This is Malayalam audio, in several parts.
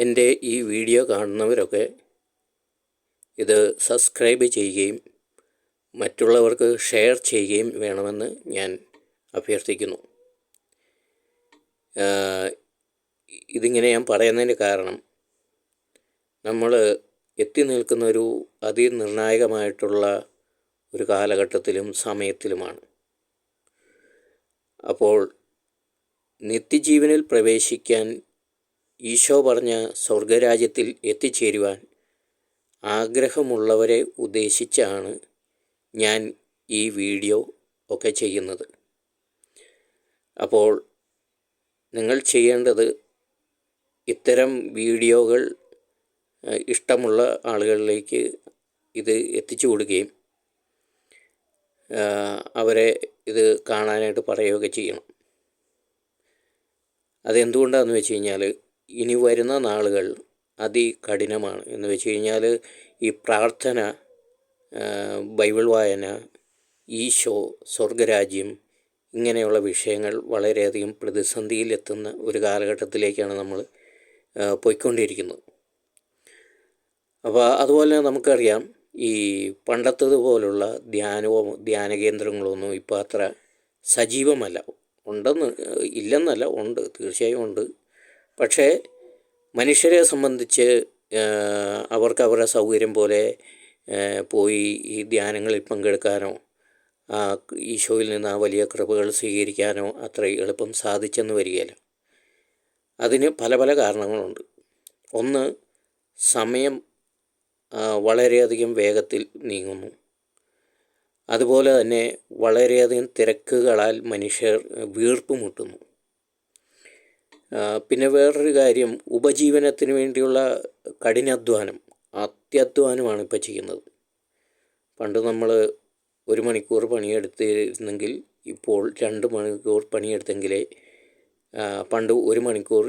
എന്റെ ഈ വീഡിയോ കാണുന്നവരൊക്കെ ഇത് സബ്സ്ക്രൈബ് ചെയ്യുകയും മറ്റുള്ളവർക്ക് ഷെയർ ചെയ്യുകയും വേണമെന്ന് ഞാൻ അഭ്യർത്ഥിക്കുന്നു. ഇതിങ്ങനെ ഞാൻ പറയുന്നതിന്റെ കാരണം നമ്മൾ എത്തി നിൽക്കുന്ന ഒരു അതിനിർണായകമായിട്ടുള്ള ഒരു കാലഘട്ടത്തിലും സമയത്തിലുമാണ്. അപ്പോൾ നിത്യജീവനിൽ പ്രവേശിക്കാൻ ഈശോ പറഞ്ഞ സ്വർഗരാജ്യത്തിൽ എത്തിച്ചേരുവാൻ ആഗ്രഹമുള്ളവരെ ഉദ്ദേശിച്ചാണ് ഞാൻ ഈ വീഡിയോ ഒക്കെ ചെയ്യുന്നത്. അപ്പോൾ നിങ്ങൾ ചെയ്യേണ്ടത് ഇത്തരം വീഡിയോകൾ ഇഷ്ടമുള്ള ആളുകളിലേക്ക് ഇത് എത്തിച്ചു കൊടുക്കുകയും അവരെ ഇത് കാണാനായിട്ട് പറയുകയൊക്കെ ചെയ്യണം. അതെന്തുകൊണ്ടാണെന്ന് വെച്ച് കഴിഞ്ഞാൽ ഇനി വരുന്ന നാളുകൾ അതികഠിനമാണ്. എന്ന് വെച്ച് കഴിഞ്ഞാൽ ഈ പ്രാർത്ഥന ബൈബിൾ വായന ഈശോ സ്വർഗരാജ്യം ഇങ്ങനെയുള്ള വിഷയങ്ങൾ വളരെയധികം പ്രതിസന്ധിയിലെത്തുന്ന ഒരു കാലഘട്ടത്തിലേക്കാണ് നമ്മൾ പോയിക്കൊണ്ടിരിക്കുന്നത്. അപ്പോൾ അതുപോലെ നമുക്കറിയാം ഈ പണ്ടത്തതുപോലുള്ള ധ്യാനവും ധ്യാന കേന്ദ്രങ്ങളൊന്നും ഇപ്പോൾ അത്ര സജീവമല്ല. ഉണ്ടെന്ന് ഇല്ലെന്നല്ല ഉണ്ട് തീർച്ചയായും ഉണ്ട്. പക്ഷേ മനുഷ്യരെ സംബന്ധിച്ച് അവർക്ക് അവരുടെ സൗകര്യം പോലെ പോയി ഈ ധ്യാനങ്ങളിൽ പങ്കെടുക്കാനോ ഈശോയിൽ നിന്ന് ആ വലിയ കൃപകൾ സ്വീകരിക്കാനോ അത്ര എളുപ്പം സാധിച്ചെന്ന് വരികയില്ല. അതിന് പല പല കാരണങ്ങളുണ്ട്. ഒന്ന് സമയം വളരെയധികം വേഗത്തിൽ നീങ്ങുന്നു. അതുപോലെ തന്നെ വളരെയധികം തിരക്കുകളാൽ മനുഷ്യർ വീർപ്പ് മുട്ടുന്നു. പിന്നെ വേറൊരു കാര്യം ഉപജീവനത്തിന് വേണ്ടിയുള്ള കഠിനാധ്വാനം അത്യധ്വാനമാണ് ഇപ്പോൾ ചെയ്യുന്നത്. പണ്ട് നമ്മൾ ഒരു മണിക്കൂർ പണിയെടുത്തിരുന്നെങ്കിൽ ഇപ്പോൾ രണ്ട് മണിക്കൂർ പണിയെടുത്തെങ്കിലേ പണ്ട് ഒരു മണിക്കൂർ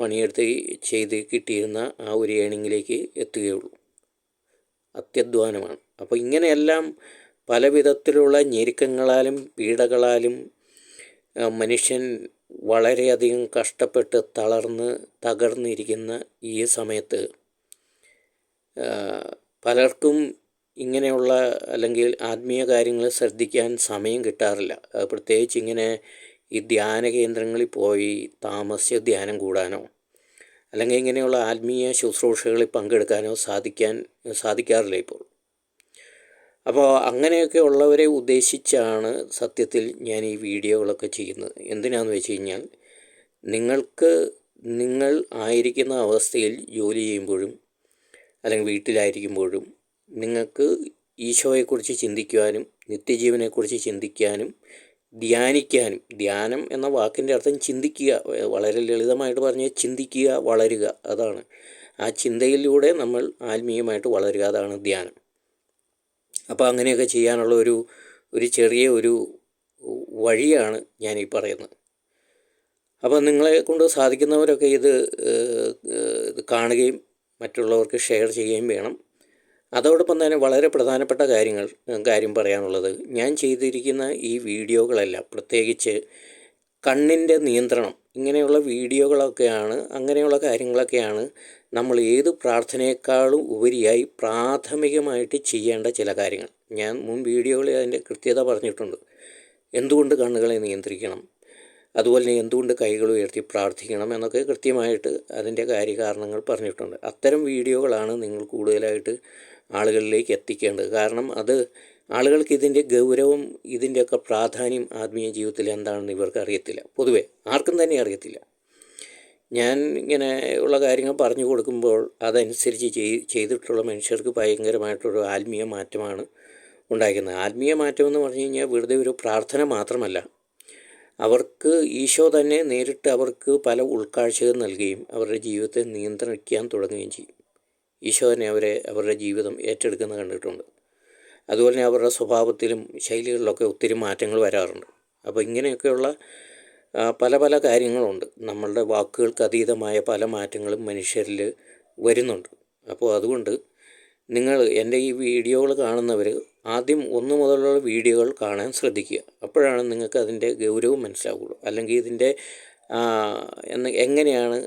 പണിയെടുത്ത് ചെയ്ത് കിട്ടിയിരുന്ന ആ ഒരു ഏണിങ്ങിലേക്ക് എത്തുകയുള്ളൂ. അത്യധ്വാനമാണ്. അപ്പോൾ ഇങ്ങനെയെല്ലാം പല വിധത്തിലുള്ള ഞെരുക്കങ്ങളാലും പീഡകളാലും മനുഷ്യൻ വളരെയധികം കഷ്ടപ്പെട്ട് തളർന്ന് തകർന്നിരിക്കുന്ന ഈ സമയത്ത് പലർക്കും ഇങ്ങനെയുള്ള അല്ലെങ്കിൽ ആത്മീയ കാര്യങ്ങൾ ശ്രദ്ധിക്കാൻ സമയം കിട്ടാറില്ല. പ്രത്യേകിച്ച് ഇങ്ങനെ ഈ ധ്യാന കേന്ദ്രങ്ങളിൽ പോയി താമസിച്ച് ധ്യാനം കൂടാനോ അല്ലെങ്കിൽ ഇങ്ങനെയുള്ള ആത്മീയ ശുശ്രൂഷകളിൽ പങ്കെടുക്കാനോ സാധിക്കാൻ സാധിക്കാറില്ല ഇപ്പോൾ. അപ്പോൾ അങ്ങനെയൊക്കെ ഉള്ളവരെ ഉദ്ദേശിച്ചാണ് സത്യത്തിൽ ഞാൻ ഈ വീഡിയോകളൊക്കെ ചെയ്യുന്നത്. എന്തിനാന്ന് വെച്ച് കഴിഞ്ഞാൽ നിങ്ങൾക്ക് നിങ്ങൾ ആയിരിക്കുന്ന അവസ്ഥയിൽ ജോലി ചെയ്യുമ്പോഴും അല്ലെങ്കിൽ വീട്ടിലായിരിക്കുമ്പോഴും നിങ്ങൾക്ക് ഈശോയെക്കുറിച്ച് ചിന്തിക്കുവാനും നിത്യജീവനെക്കുറിച്ച് ചിന്തിക്കാനും ധ്യാനിക്കാനും ധ്യാനം എന്ന വാക്കിന്റെ അർത്ഥം ചിന്തിക്കുക വളരെ ലളിതമായിട്ട് പറഞ്ഞാൽ ചിന്തിക്കുക വളരുക അതാണ്. ആ ചിന്തയിലൂടെ നമ്മൾ ആത്മീയമായിട്ട് വളരുക അതാണ് ധ്യാനം. അപ്പോൾ അങ്ങനെയൊക്കെ ചെയ്യാനുള്ള ഒരു ഒരു ചെറിയ ഒരു വഴിയാണ് ഞാൻ ഈ പറയുന്നത്. അപ്പോൾ നിങ്ങളെ കൊണ്ട് സാധിക്കുന്നവരൊക്കെ ഇത് ഇത് കാണുകയും മറ്റുള്ളവർക്ക് ഷെയർ ചെയ്യുകയും വേണം. അതോടൊപ്പം തന്നെ വളരെ പ്രധാനപ്പെട്ട കാര്യങ്ങൾ കാര്യം പറയാനുള്ളത്. ഞാൻ ചെയ്തിരിക്കുന്ന ഈ വീഡിയോകളെല്ലാം പ്രത്യേകിച്ച് കണ്ണിന്റെ നിയന്ത്രണം ഇങ്ങനെയുള്ള വീഡിയോകളൊക്കെയാണ് അങ്ങനെയുള്ള കാര്യങ്ങളൊക്കെയാണ് നമ്മൾ ഏത് പ്രാർത്ഥനയെക്കാളും ഉപരിയായി പ്രാഥമികമായിട്ട് ചെയ്യേണ്ട ചില കാര്യങ്ങൾ. ഞാൻ മുൻ വീഡിയോകളിൽ അതിന്റെ കൃത്യത പറഞ്ഞിട്ടുണ്ട്. എന്തുകൊണ്ട് കണ്ണുകളെ നിയന്ത്രിക്കണം? അതുപോലെ തന്നെ എന്തുകൊണ്ട് കൈകൾ ഉയർത്തി പ്രാർത്ഥിക്കണം എന്നൊക്കെ കൃത്യമായിട്ട് അതിന്റെ കാര്യകാരണങ്ങൾ പറഞ്ഞിട്ടുണ്ട്. അത്തരം വീഡിയോകളാണ് നിങ്ങൾ കൂടുതലായിട്ട് ആളുകളിലേക്ക് എത്തിക്കേണ്ടത്. കാരണം അത് ആളുകൾക്ക് ഇതിന്റെ ഗൗരവം ഇതിന്റെയൊക്കെ പ്രാധാന്യം ആത്മീയ ജീവിതത്തിൽ എന്താണെന്ന് ഇവർക്ക് അറിയത്തില്ല. പൊതുവേ ആർക്കും തന്നെ അറിയത്തില്ല. ഞാൻ ഇങ്ങനെ ഉള്ള കാര്യങ്ങൾ പറഞ്ഞു കൊടുക്കുമ്പോൾ അതനുസരിച്ച് ചെയ് ചെയ്തിട്ടുള്ള മനുഷ്യർക്ക് ഭയങ്കരമായിട്ടൊരു ആത്മീയ മാറ്റമാണ് ഉണ്ടായിരിക്കുന്നത് ആത്മീയ മാറ്റം എന്ന് പറഞ്ഞു കഴിഞ്ഞാൽ വെറുതെ ഒരു പ്രാർത്ഥന മാത്രമല്ല. അവർക്ക് ഈശോ തന്നെ നേരിട്ട് അവർക്ക് പല ഉൾക്കാഴ്ചകൾ നൽകുകയും അവരുടെ ജീവിതത്തെ നിയന്ത്രിക്കാൻ തുടങ്ങുകയും ചെയ്യും. ഈശോ തന്നെ അവരെ അവരുടെ ജീവിതം ഏറ്റെടുക്കുന്നത് കണ്ടിട്ടുണ്ട്. അതുപോലെ തന്നെ അവരുടെ സ്വഭാവത്തിലും ശൈലികളിലൊക്കെ ഒത്തിരി മാറ്റങ്ങൾ വരാറുണ്ട്. അപ്പോൾ ഇങ്ങനെയൊക്കെയുള്ള പല പല കാര്യങ്ങളുണ്ട്. നമ്മളുടെ വാക്കുകൾക്ക് അതീതമായ പല മാറ്റങ്ങളും മനുഷ്യരിൽ വരുന്നുണ്ട്. അപ്പോൾ അതുകൊണ്ട് നിങ്ങൾ എന്റെ ഈ വീഡിയോകൾ കാണുന്നവർ ആദ്യം ഒന്ന് മുതലുള്ള വീഡിയോകൾ കാണാൻ ശ്രദ്ധിക്കുക. അപ്പോഴാണ് നിങ്ങൾക്ക് അതിന്റെ ഗൗരവം മനസ്സിലാവുള്ളൂ. അല്ലെങ്കിൽ ഇതിന്റെ എന്ന് എങ്ങനെയാണ്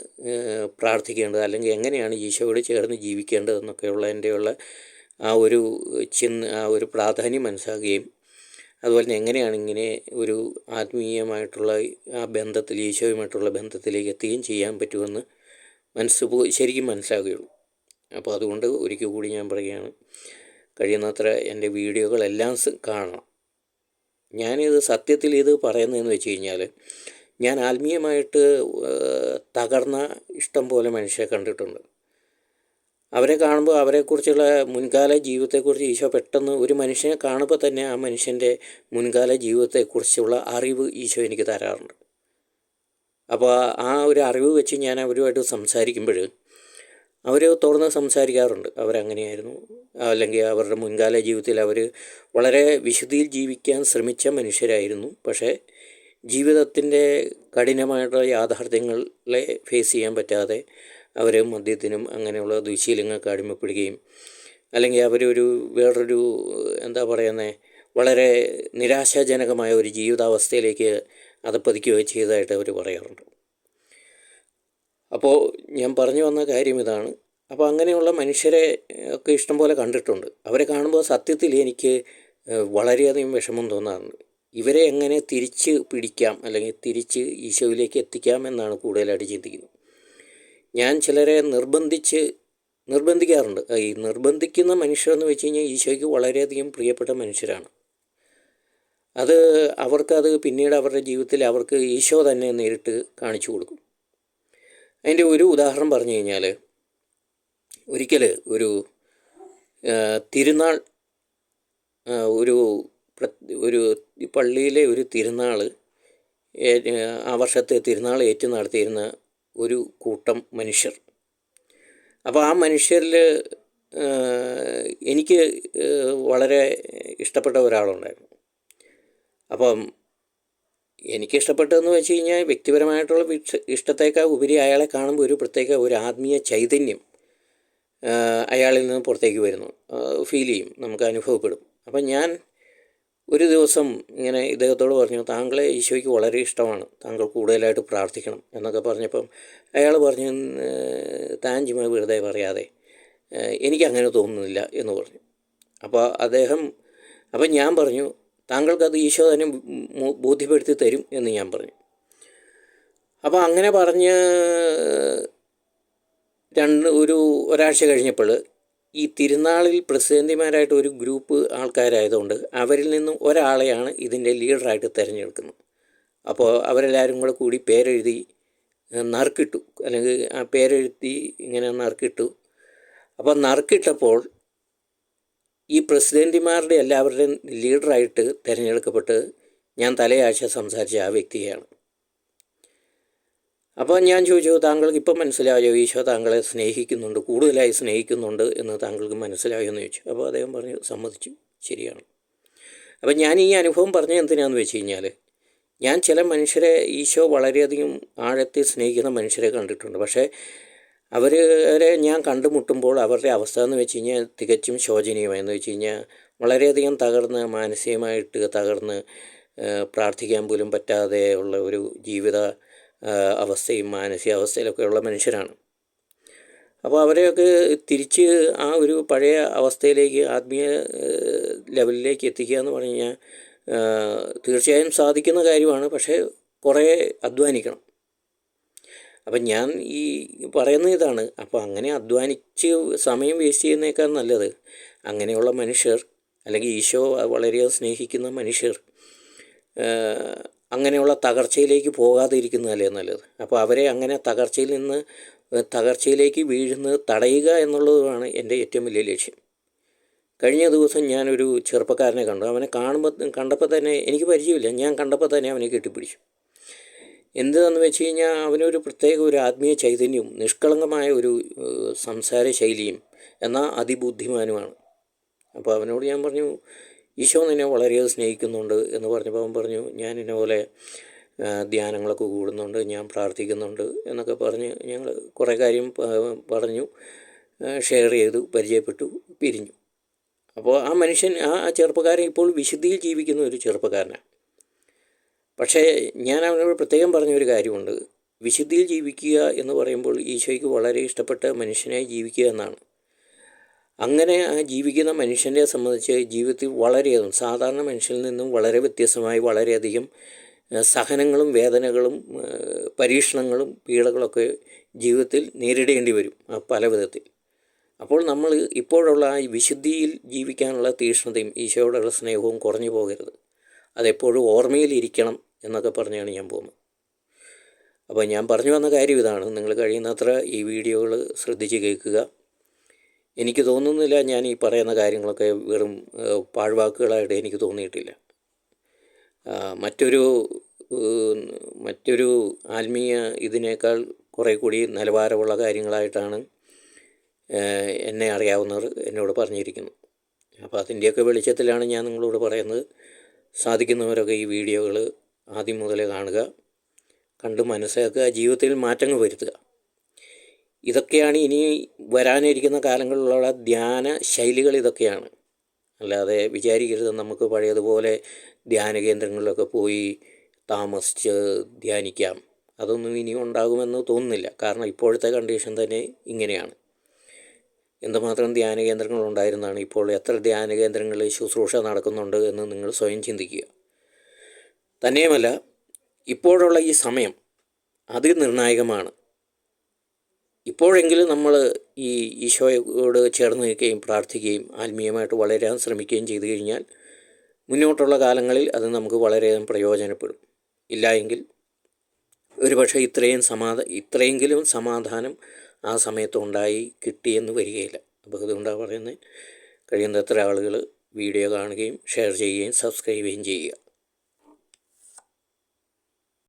പ്രാർത്ഥിക്കേണ്ടത്? അല്ലെങ്കിൽ എങ്ങനെയാണ് ഈശോയോട് ചേർന്ന് ജീവിക്കേണ്ടതെന്നൊക്കെയുള്ള എന്റെയുള്ള ആ ഒരു ചിന് ആ ഒരു പ്രാധാന്യം മനസ്സിലാക്കുകയും അതുപോലെ തന്നെ എങ്ങനെയാണ് ഇങ്ങനെ ഒരു ആത്മീയമായിട്ടുള്ള ആ ബന്ധത്തിൽ ഈശോയുമായിട്ടുള്ള ബന്ധത്തിലേക്ക് എത്തുകയും ചെയ്യാൻ പറ്റുമെന്ന് മനസ്സ് ശരിക്കും മനസ്സിലാകുകയുള്ളൂ അപ്പോൾ അതുകൊണ്ട് ഒരിക്കൽ കൂടി ഞാൻ പറയുകയാണ് കഴിയുന്നത്ര എന്റെ വീഡിയോകളെല്ലാം കാണണം. ഞാനിത് സത്യത്തിൽ ഇത് പറയുന്നതെന്ന് വെച്ച് കഴിഞ്ഞാൽ ഞാൻ ആത്മീയമായിട്ട് തകർന്ന ഇഷ്ടം പോലെ മനുഷ്യരെ കണ്ടിട്ടുണ്ട്. അവരെ കാണുമ്പോൾ അവരെക്കുറിച്ചുള്ള മുൻകാല ജീവിതത്തെക്കുറിച്ച് ഈശോ പെട്ടെന്ന് ഒരു മനുഷ്യനെ കാണുമ്പോൾ തന്നെ ആ മനുഷ്യന്റെ മുൻകാല ജീവിതത്തെക്കുറിച്ചുള്ള അറിവ് ഈശോ എനിക്ക് തരാറുണ്ട്. അപ്പോൾ ആ ഒരു അറിവ് വെച്ച് ഞാൻ അവരുമായിട്ട് സംസാരിക്കുമ്പോൾ അവർ തുറന്ന് സംസാരിക്കാറുണ്ട്. അവരങ്ങനെയായിരുന്നു. അല്ലെങ്കിൽ അവരുടെ മുൻകാല ജീവിതത്തിൽ അവർ വളരെ വിശുദ്ധിയിൽ ജീവിക്കാൻ ശ്രമിച്ച മനുഷ്യരായിരുന്നു. പക്ഷേ ജീവിതത്തിന്റെ കഠിനമായിട്ടുള്ള യാഥാർത്ഥ്യങ്ങളെ ഫേസ് ചെയ്യാൻ പറ്റാതെ അവർ മദ്യത്തിനും അങ്ങനെയുള്ള ദുശീലങ്ങൾക്ക് അടിമപ്പെടുകയും അല്ലെങ്കിൽ അവരൊരു വേറൊരു എന്താ പറയുന്നത് വളരെ നിരാശാജനകമായ ഒരു ജീവിതാവസ്ഥയിലേക്ക് അത് പതിക്കുകയോ ചെയ്തതായിട്ട് അവർ പറയാറുണ്ട്. അപ്പോൾ ഞാൻ പറഞ്ഞു വന്ന കാര്യം ഇതാണ്. അപ്പോൾ അങ്ങനെയുള്ള മനുഷ്യരെ ഒക്കെ ഇഷ്ടംപോലെ കണ്ടിട്ടുണ്ട്. അവരെ കാണുമ്പോൾ സത്യത്തിൽ എനിക്ക് വളരെയധികം വിഷമം തോന്നാറുണ്ട്. ഇവരെ എങ്ങനെ തിരിച്ച് പിടിക്കാം അല്ലെങ്കിൽ തിരിച്ച് ഈശോയിലേക്ക് എത്തിക്കാം എന്നാണ് കൂടുതലായിട്ട് ചിന്തിക്കുന്നത്. ഞാൻ ചിലരെ നിർബന്ധിച്ച് നിർബന്ധിക്കാറുണ്ട്. ഈ നിർബന്ധിക്കുന്ന മനുഷ്യരെന്ന് വെച്ച് കഴിഞ്ഞാൽ ഈശോയ്ക്ക് വളരെയധികം പ്രിയപ്പെട്ട മനുഷ്യരാണ്. അത് അവർക്കത് പിന്നീട് അവരുടെ ജീവിതത്തിൽ അവർക്ക് ഈശോ തന്നെ നേരിട്ട് കാണിച്ചു കൊടുക്കും. അതിന്റെ ഒരു ഉദാഹരണം പറഞ്ഞു കഴിഞ്ഞാൽ ഒരിക്കൽ ഒരു തിരുനാൾ ഒരു ഒരു പള്ളിയിലെ ഒരു തിരുനാൾ ആ വർഷത്തെ തിരുനാൾ ഏറ്റു നടത്തിയിരുന്ന ഒരു കൂട്ടം മനുഷ്യർ. അപ്പോൾ ആ മനുഷ്യരിൽ എനിക്ക് വളരെ ഇഷ്ടപ്പെട്ട ഒരാളുണ്ടായിരുന്നു. അപ്പം എനിക്ക് എനിക്കിഷ്ടപ്പെട്ടതെന്ന് വെച്ച് കഴിഞ്ഞാൽ വ്യക്തിപരമായിട്ടുള്ള ഇഷ്ടത്തേക്കാൾ ഉപരി അയാളെ കാണുമ്പോൾ ഒരു പ്രത്യേക ഒരു ആത്മീയ ചൈതന്യം അയാളിൽ നിന്ന് പുറത്തേക്ക് വരുന്നു. ഫീൽ ചെയ്യും നമുക്ക് അനുഭവപ്പെടും. അപ്പം ഞാൻ ഒരു ദിവസം ഇങ്ങനെ ഇദ്ദേഹത്തോട് പറഞ്ഞു താങ്കളെ ഈശോയ്ക്ക് വളരെ ഇഷ്ടമാണ്. താങ്കൾ കൂടുതലായിട്ട് പ്രാർത്ഥിക്കണം. എന്നൊക്കെ പറഞ്ഞപ്പം അയാൾ പറഞ്ഞു താൻ ചുമ വെറുതെ പറയാതെ എനിക്കങ്ങനെ തോന്നുന്നില്ല എന്ന് പറഞ്ഞു. അപ്പോൾ അദ്ദേഹം അപ്പം ഞാൻ പറഞ്ഞു താങ്കൾക്കത് ഈശോ തന്നെ ബോധ്യപ്പെടുത്തി തരും എന്ന് ഞാൻ പറഞ്ഞു. അപ്പോൾ അങ്ങനെ പറഞ്ഞ് രണ്ട് ഒരു ഒരാഴ്ച കഴിഞ്ഞപ്പോൾ ഈ തിരുനാളിൽ പ്രസിഡന്റിമാരായിട്ട് ഒരു ഗ്രൂപ്പ് ആൾക്കാരായതുകൊണ്ട് അവരിൽ നിന്നും ഒരാളെയാണ് ഇതിന്റെ ലീഡറായിട്ട് തിരഞ്ഞെടുക്കുന്നത്. അപ്പോൾ അവരെല്ലാവരും കൂടെ കൂടി പേരെഴുതി നറുക്കിട്ടു. അല്ലെങ്കിൽ ആ പേരെഴുതി ഇങ്ങനെ നറുക്കിട്ടു. അപ്പോൾ നറുക്കിട്ടപ്പോൾ ഈ പ്രസിഡന്റുമാരുടെ എല്ലാവരുടെയും ലീഡറായിട്ട് തിരഞ്ഞെടുക്കപ്പെട്ട് ഞാൻ തലയാഴ്ച സംസാരിച്ച ആ വ്യക്തിയാണ് അപ്പോൾ ഞാൻ ചോദിച്ചു താങ്കൾക്ക് ഇപ്പം മനസ്സിലായോ? ഈശോ താങ്കളെ സ്നേഹിക്കുന്നുണ്ട് കൂടുതലായി സ്നേഹിക്കുന്നുണ്ട് എന്ന് താങ്കൾക്ക് മനസ്സിലായോ എന്ന് ചോദിച്ചു. അപ്പോൾ അദ്ദേഹം പറഞ്ഞു സമ്മതിച്ചു ശരിയാണ്. അപ്പം ഞാൻ ഈ അനുഭവം പറഞ്ഞ എന്തിനാന്ന് വെച്ച് കഴിഞ്ഞാൽ ഞാൻ ചില മനുഷ്യരെ ഈശോ വളരെയധികം ആഴത്തിൽ സ്നേഹിക്കുന്ന മനുഷ്യരെ കണ്ടിട്ടുണ്ട്. പക്ഷേ അവരെ ഞാൻ കണ്ടുമുട്ടുമ്പോൾ അവരുടെ അവസ്ഥ എന്ന് വെച്ച് കഴിഞ്ഞാൽ തികച്ചും ശോചനീയമായെന്ന് വെച്ച് കഴിഞ്ഞാൽ വളരെയധികം തകർന്ന് മാനസികമായിട്ട് തകർന്ന് പ്രാർത്ഥിക്കാൻ പോലും പറ്റാതെ ഉള്ള ഒരു ജീവിത അവസ്ഥയും മാനസികാവസ്ഥയിലൊക്കെയുള്ള മനുഷ്യരാണ്. അപ്പോൾ അവരെയൊക്കെ തിരിച്ച് ആ ഒരു പഴയ അവസ്ഥയിലേക്ക് ആത്മീയ ലെവലിലേക്ക് എത്തിക്കുക എന്ന് പറഞ്ഞു കഴിഞ്ഞാൽ തീർച്ചയായും സാധിക്കുന്ന കാര്യമാണ്. പക്ഷേ കുറേ അധ്വാനിക്കണം. അപ്പം ഞാൻ ഈ പറയുന്ന ഇതാണ്. അപ്പോൾ അങ്ങനെ അധ്വാനിച്ച് സമയം വേസ്റ്റ് ചെയ്യുന്നേക്കാൾ നല്ലത് അങ്ങനെയുള്ള മനുഷ്യർ അല്ലെങ്കിൽ ഈശോ വളരെയധികം സ്നേഹിക്കുന്ന മനുഷ്യർ അങ്ങനെയുള്ള തകർച്ചയിലേക്ക് പോകാതിരിക്കുന്നതല്ലേ നല്ലത്? അപ്പോൾ അവരെ അങ്ങനെ തകർച്ചയിൽ നിന്ന് തകർച്ചയിലേക്ക് വീഴുന്നത് തടയുക എന്നുള്ളതുമാണ് എന്റെ ഏറ്റവും വലിയ ലക്ഷ്യം. കഴിഞ്ഞ ദിവസം ഞാനൊരു ചെറുപ്പക്കാരനെ കണ്ടു. അവനെ കാണുമ്പോൾ കണ്ടപ്പോൾ തന്നെ എനിക്ക് പരിചയമില്ല. ഞാൻ കണ്ടപ്പോൾ തന്നെ അവനെ കെട്ടിപ്പിടിച്ചു. എന്താണെന്ന് വെച്ച് കഴിഞ്ഞാൽ അവനൊരു പ്രത്യേക ഒരു ആത്മീയ ചൈതന്യവും നിഷ്കളങ്കമായ ഒരു സംസാര ശൈലിയും എന്നാൽ അതിബുദ്ധിമാനുമാണ്. അപ്പോൾ അവനോട് ഞാൻ പറഞ്ഞു ഈശോ നിന്നെ വളരെയധികം സ്നേഹിക്കുന്നുണ്ട് എന്ന് പറഞ്ഞപ്പോൾ അവൻ പറഞ്ഞു ഞാൻ ഇന്ന പോലെ ധ്യാനങ്ങളൊക്കെ കൂടുന്നുണ്ട് ഞാൻ പ്രാർത്ഥിക്കുന്നുണ്ട് എന്നൊക്കെ പറഞ്ഞ് ഞങ്ങൾ കുറേ കാര്യം പറഞ്ഞു ഷെയർ ചെയ്തു പരിചയപ്പെട്ടു പിരിഞ്ഞു. അപ്പോൾ ആ മനുഷ്യൻ ആ ചെറുപ്പക്കാരൻ ഇപ്പോൾ വിശുദ്ധിയിൽ ജീവിക്കുന്ന ഒരു ചെറുപ്പക്കാരനാണ്. പക്ഷേ ഞാൻ അവനോട് പ്രത്യേകം പറഞ്ഞൊരു കാര്യമുണ്ട്. വിശുദ്ധിയിൽ ജീവിക്കുക എന്ന് പറയുമ്പോൾ ഈശോയ്ക്ക് വളരെ ഇഷ്ടപ്പെട്ട മനുഷ്യനായി ജീവിക്കുക എന്നാണ്. അങ്ങനെ ആ ജീവിക്കുന്ന മനുഷ്യനെ സംബന്ധിച്ച് ജീവിതത്തിൽ വളരെയധികം സാധാരണ മനുഷ്യനിൽ നിന്നും വളരെ വ്യത്യസ്തമായി വളരെയധികം സഹനങ്ങളും വേദനകളും പരീക്ഷണങ്ങളും പീഡകളൊക്കെ ജീവിതത്തിൽ നേരിടേണ്ടി വരും പല വിധത്തിൽ. അപ്പോൾ നമ്മൾ ഇപ്പോഴുള്ള ഈ വിശുദ്ധിയിൽ ജീവിക്കാനുള്ള തീഷ്ണതയും ഈശോയോടുള്ള സ്നേഹവും കുറഞ്ഞു പോകരുത്. അതെപ്പോഴും ഓർമ്മയിലിരിക്കണം എന്നൊക്കെ പറഞ്ഞാണ് ഞാൻ പോകുന്നത്. അപ്പോൾ ഞാൻ പറഞ്ഞു വന്ന കാര്യം ഇതാണ്. നിങ്ങൾ കഴിയുന്നത്ര ഈ വീഡിയോകൾ ശ്രദ്ധിച്ച് കേൾക്കുക. എനിക്ക് തോന്നുന്നില്ല ഞാൻ ഈ പറയുന്ന കാര്യങ്ങളൊക്കെ വെറും പാഴ്വാക്കുകളായിട്ട് എനിക്ക് തോന്നിയിട്ടില്ല. മറ്റൊരു മറ്റൊരു ആത്മീയ ഇതിനേക്കാൾ കുറേ കൂടി നിലവാരമുള്ള കാര്യങ്ങളായിട്ടാണ് എന്നെ അറിയാവുന്നവർ എന്നോട് പറഞ്ഞിരിക്കുന്നു. അപ്പോൾ അതിന്റെയൊക്കെ വെളിച്ചത്തിലാണ് ഞാൻ നിങ്ങളോട് പറയുന്നത്. സാധിക്കുന്നവരൊക്കെ ഈ വീഡിയോകൾ ആദ്യം മുതലേ കാണുക കണ്ട് മനസ്സിലാക്കുക ജീവിതത്തിൽ മാറ്റങ്ങൾ വരുത്തുക. ഇതൊക്കെയാണ് ഇനി വരാനിരിക്കുന്ന കാലങ്ങളിലുള്ള ധ്യാന ശൈലികൾ ഇതൊക്കെയാണ്. അല്ലാതെ വിചാരിക്കരുത് നമുക്ക് പഴയതുപോലെ ധ്യാന കേന്ദ്രങ്ങളിലൊക്കെ പോയി താമസിച്ച് ധ്യാനിക്കാം. അതൊന്നും ഇനി ഉണ്ടാകുമെന്ന് തോന്നുന്നില്ല. കാരണം ഇപ്പോഴത്തെ കണ്ടീഷൻ തന്നെ ഇങ്ങനെയാണ്. എന്തുമാത്രം ധ്യാന കേന്ദ്രങ്ങൾ ഉണ്ടായിരുന്നാണ് ഇപ്പോൾ എത്ര ധ്യാന കേന്ദ്രങ്ങളിൽ ശുശ്രൂഷ നടക്കുന്നുണ്ട് എന്ന് നിങ്ങൾ സ്വയം ചിന്തിക്കുക. തന്നെയുമല്ല ഇപ്പോഴുള്ള ഈ സമയം അത് നിർണായകമാണ് ഇപ്പോഴെങ്കിലും നമ്മൾ ഈ ഈശോയോട് ചേർന്ന് നിൽക്കുകയും പ്രാർത്ഥിക്കുകയും ആത്മീയമായിട്ട് വളരാൻ ശ്രമിക്കുകയും ചെയ്തു കഴിഞ്ഞാൽ മുന്നോട്ടുള്ള കാലങ്ങളിൽ അത് നമുക്ക് വളരെയധികം പ്രയോജനപ്പെടും. ഇല്ല എങ്കിൽ ഒരുപക്ഷെ ഇത്രയും സമാധ ഇത്രയെങ്കിലും സമാധാനം ആ സമയത്ത് ഉണ്ടായി കിട്ടിയെന്ന് വരികയില്ല. അപ്പോൾ അതുകൊണ്ടാണ് പറയുന്നത് കഴിയുന്നത്ര ആളുകൾ വീഡിയോ കാണുകയും ഷെയർ ചെയ്യുകയും സബ്സ്ക്രൈബ് ചെയ്യുകയും ചെയ്യുക.